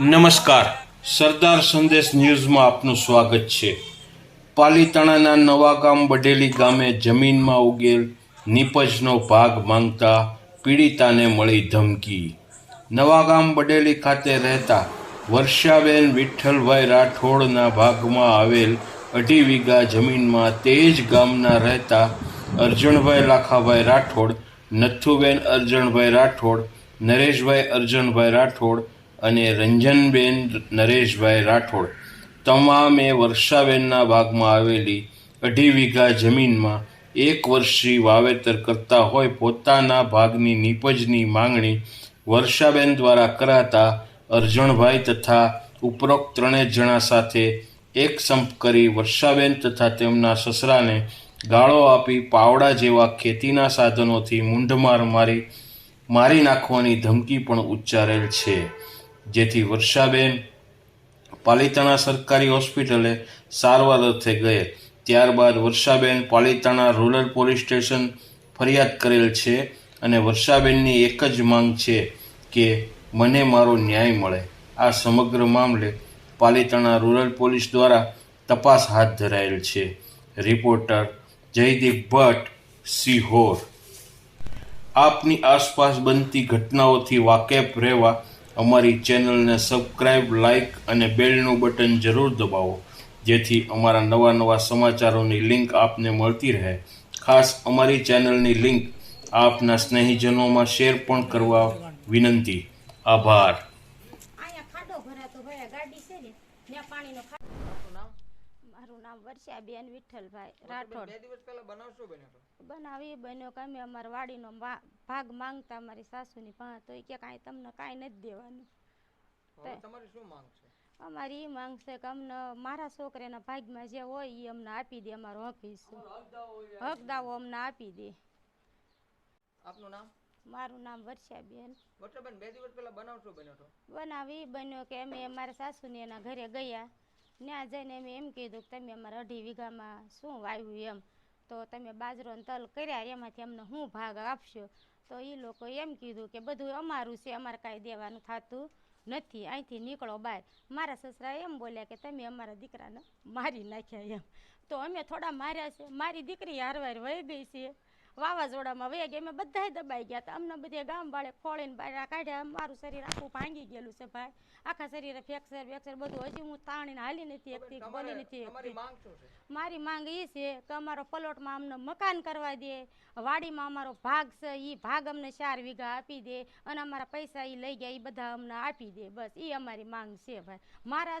નમસ્કાર. સરદાર સંદેશ ન્યૂઝમાં આપનું સ્વાગત છે. પાલીતાણાના નવાગામ બડેલી ગામે જમીનમાં ઉગેલ નીપજનો ભાગ માંગતા પીડિતાને મળી ધમકી. નવાગામ બડેલી ખાતે રહેતા વર્ષાબેન વિઠ્ઠલભાઈ રાઠોડના ભાગમાં આવેલ અઢી વીઘા જમીનમાં તે જ ગામના રહેતા અરજણભાઈ લાખાભાઈ રાઠોડ, નથુબેન અરજણભાઈ રાઠોડ, નરેશભાઈ અર્જણભાઈ રાઠોડ અને રંજનબેન નરેશભાઈ રાઠોડ તમામે વર્ષાબેનના ભાગમાં આવેલી અઢી વીઘા જમીનમાં એક વર્ષથી વાવેતર કરતા હોય પોતાના ભાગની નીપજની માંગણી વર્ષાબેન દ્વારા કરાતા અર્જણભાઈ તથા ઉપરોક્ત ત્રણેય જણા સાથે એક સંપ કરી વર્ષાબેન તથા તેમના સસરાને ગાળો આપી પાવડા જેવા ખેતીના સાધનોથી મૂંઢમાર મારી મારી નાખવાની ધમકી પણ ઉચ્ચારેલ છે. જેથી વર્ષાબેન પાલિતાણા સરકારી હોસ્પિટલે સારવાર અર્થે ગયે. ત્યારબાદ વર્ષાબેન પાલિતાણા રૂરલ પોલીસ સ્ટેશન ફરિયાદ કરેલ છે અને વર્ષાબેનની એક જ માંગ છે કે મને મારો ન્યાય મળે. આ સમગ્ર મામલે પાલિતાણા રૂરલ પોલીસ દ્વારા તપાસ હાથ ધરાયેલ છે. રિપોર્ટર જયદીપ ભટ્ટ, સિહોર. આપની આસપાસ બનતી ઘટનાઓથી વાકેફ રહેવા અમારી ચેનલને સબસ્ક્રાઇબ લાઇક અને બેલનું બટન જરૂર દબાવો, જેથી અમારા નવા નવા સમાચારોની લિંક આપને મળતી રહે. ખાસ અમારી ચેનલની લિંક આપના સ્નેહીજનોમાં શેર પણ કરવા વિનંતી. આભાર. મારું નામ વર્ષાબેન વિઠ્ઠલભાઈ રાઠોડ બે દિવસ પહેલા બનાવ શું બન્યો હતો બનાવી બન્યો કે અમે અમારા વાડીનો ભાગ માંગતા મારી સાસુની પાસે તો એ કે કાંઈ તમને કાંઈ નથી દેવાનું. તમારી શું માંગ છે? અમારી એ માંગ છે કે અમને મારા છોકરાના ભાગમાં જે હોય એ અમને આપી દે અમારો હક હિસ્સો હક દાવો અમને આપી દે. આપનું નામ? મારું નામ વર્ષાબેન. વર્ષાબેન બે દિવસ પહેલા બનાવ શું બન્યો હતો બનાવી બન્યો કે અમે અમારા સાસુને એના ઘરે ગયા. ત્યાં જઈને એમ એમ કીધું કે તમે અમારા અઢી વીઘામાં શું વાવ્યું એમ? તો તમે બાજરો ને તલ કર્યા એમાંથી અમને શું ભાગ આપશો? તો એ લોકો એમ કીધું કે બધું અમારું છે, અમારે કાંઈ દેવાનું થતું નથી, અહીંથી નીકળો બહાર. મારા સસરા એમ બોલ્યા કે તમે અમારા દીકરાને મારી નાખ્યા એમ. તો અમે થોડા માર્યા છે. મારી દીકરી હારવાર વહી ગઈ છે. વાવાઝોડામાં વેગ એમાં અમે બધાય દબાઈ ગયા હતા. અમને બધે ગામ વાળે ખોળીને બાયરા કાઢ્યા. મારું શરીર આખું ભાંગી ગયેલું છે ભાઈ. આખા શરીરે ફેક્સર ફ્રેક્ચર બધું. હજી હું તાણીને હાલી નથી એકતી બોલી નથી મારી માંગ એ છે કે અમારો પ્લોટમાં અમને મકાન કરવા દે. વાડીમાં અમારો ભાગ છે. એ ભાગ અમને ચાર વીઘા આપી દે અને અમારા પૈસા એ લઈ ગયા. એ બધા અમને આપી દે. બસ એ અમારી માંગ છે ભાઈ. મારા